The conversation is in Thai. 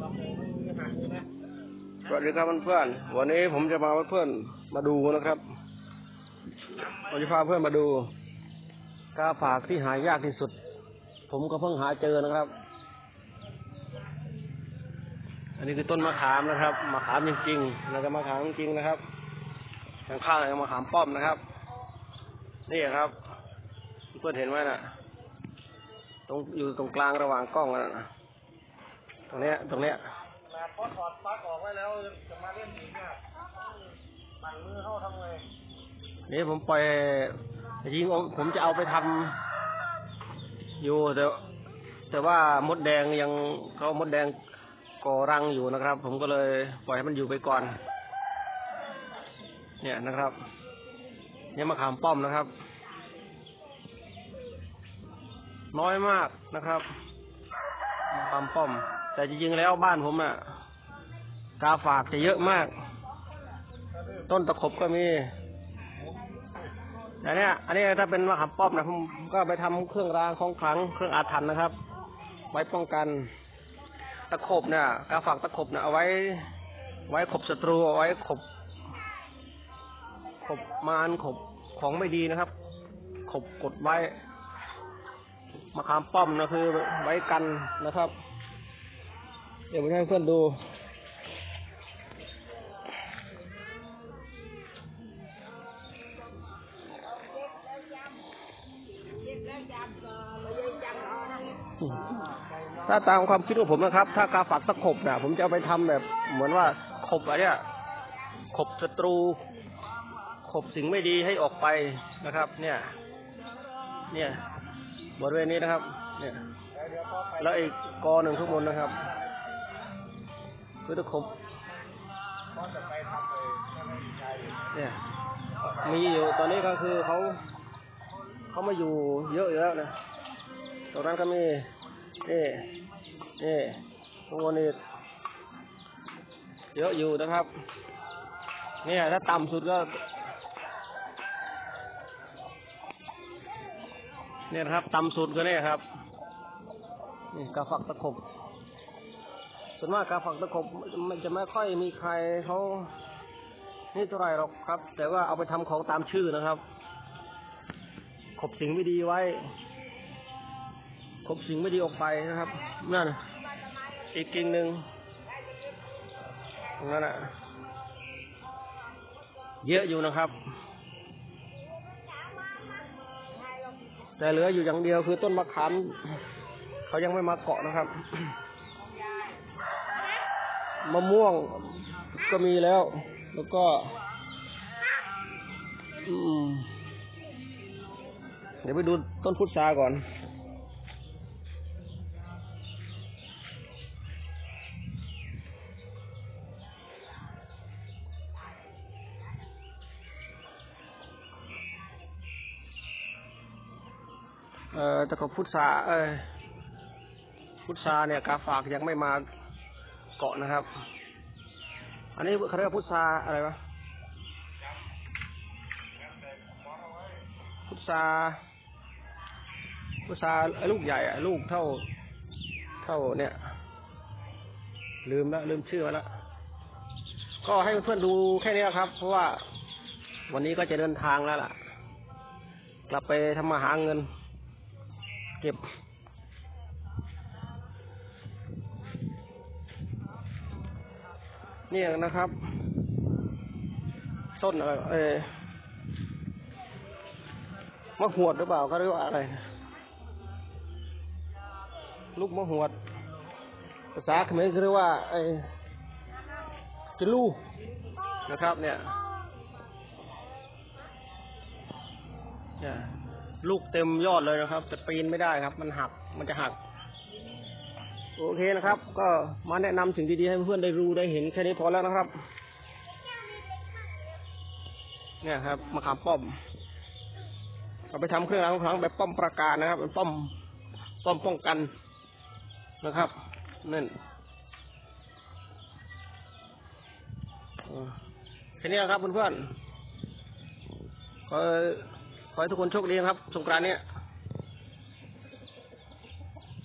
สวัสดีครับเพื่อนๆวันนี้ผมจะพาเพื่อนมาดูนะครับผมจะพาเพื่อนมาดูกาฝากที่หายากที่สุด ผมก็เพิ่งหาเจอนะครับ อันนี้คือต้นมะขามนะครับมะขามจริงๆแล้วก็มะขามจริงนะครับข้างๆเลยมะขามป้อมนะครับ นี่ครับ เพื่อนเห็นไหมน่ะ ตรงอยู่ตรงกลางระหว่างกล้องนั่นน่ะ ตรงเนี้ย ตรงเนี้ยนาพอถอดปลั๊กออกไว้แล้วจะมาเล่นอีกเนี่ยปั่นมือเข้าทำไงนี่ผมปล่อยจริงๆผมจะเอาไปทำอยู่แต่แต่ว่ามดแดงยังเขามดแดงก่อรังอยู่นะครับ ผมก็เลยปล่อยให้มันอยู่ไปก่อน เนี่ยนะครับเนี่ยมะขามป้อมนะครับ น้อยมากนะครับมะขามป้อม แต่จริงๆแล้วบ้านผมอะกาฝากจะเยอะมาก ต้นตะขบก็มีแต่เนี้ยอันนี้ถ้าเป็นมะขามป้อมนะผมก็ไปทำเครื่องรางของขลังเครื่องอาถรรพ์นะครับ ไว้ป้องกัน ตะขบเนี่ยกาฝากตะขบเนี่ยเอาไว้ ไว้ขบศัตรูเอาไว้ขบ ขบมารขบของไม่ดีนะครับ ขบกดไว้มะขามป้อมนะคือไว้กันนะครับ เดี๋ยวผมให้เพื่อนดูถ้าตามความคิดของผมนะครับ ถ้ากาฝากตะขบเนี่ยผมจะเอาไปทำแบบ เหมือนว่าขบอะไรเนี่ยขบศัตรู ขบสิ่งไม่ดีให้ออกไปนะครับ เนี่ย เนี่ยบริเวณนี้นะครับ เนี่ย แล้วอีกกอหนึ่งข้างบนนะครับ คือตะขบก็จะไปทำเลยถ้าไม่มีใครเนี่ยมีอยู่ตอนนี้ก็คือเขาเขามาอยู่เยอะอยู่แล้วนะตรงนั้นก็มีนี่นี่ตรงบนนี้เยอะอยู่นะครับ เนี่ยถ้าต่ำสุดก็ เนี่ยนะครับต่ำสุดก็เนี่ยครับ นี่กาฝักตะขบ ส่วนมากกาฝักตะขบมันจะไม่ค่อยมีใครเขานี่เท่าไรหรอกครับ แต่ว่าเอาไปทำของตามชื่อนะครับ ขบสิ่งไม่ดีไว้ ขบสิ่งไม่ดีออกไปนะครับนั่นอีกกิ่งหนึ่งนั้นอะเยอะอยู่นะครับ แต่เหลืออยู่อย่างเดียวคือต้นมะขามเขายังไม่มาเกาะนะครับ มะม่วงก็มีแล้ว แล้วก็ อืม เดี๋ยวไปดูต้นพุทราก่อน เอ่อแต่ก็พุทราเอ้ยพุทราเนี่ยกาฝากยังไม่มา เกาะนะครับ อันนี้เขาเรียกว่าพุทราอะไรวะพุทราพุทราลูกใหญ่อะลูกเท่า เท่าเนี่ย ลืมแล้วลืมชื่อมาแล้วก็ให้เพื่อนดูแค่นี้ครับ เพราะว่าวันนี้ก็จะเดินทางแล้วล่ะ กลับไปทำมาหาเงิน เก็บ เนี่ยนะครับต้นอะไรเออมะหวดหรือเปล่าเขาเรียกว่าอะไร ลูกมะหวด ภาษาเขมรเขาเรียกว่าไอ้จะลูนะครับเนี่ยเนี่ยลูกเต็มยอดเลยนะครับแต่ปีนไม่ได้ครับ มันหักมันจะหัก โอเคนะครับ ก็มาแนะนำสิ่งดีๆให้เพื่อนได้รู้ได้เห็นแค่นี้พอแล้วนะครับ เนี่ยครับมะขามป้อมเอาไปทำเครื่องรางของขลังแบบป้อมประการนะครับเป็นป้อมป้อมป้องกันนะครับนั่นแค่นี้ครับเพื่อนๆขอขอให้ทุกคนโชคดีครับ สงกรานต์เนี้ย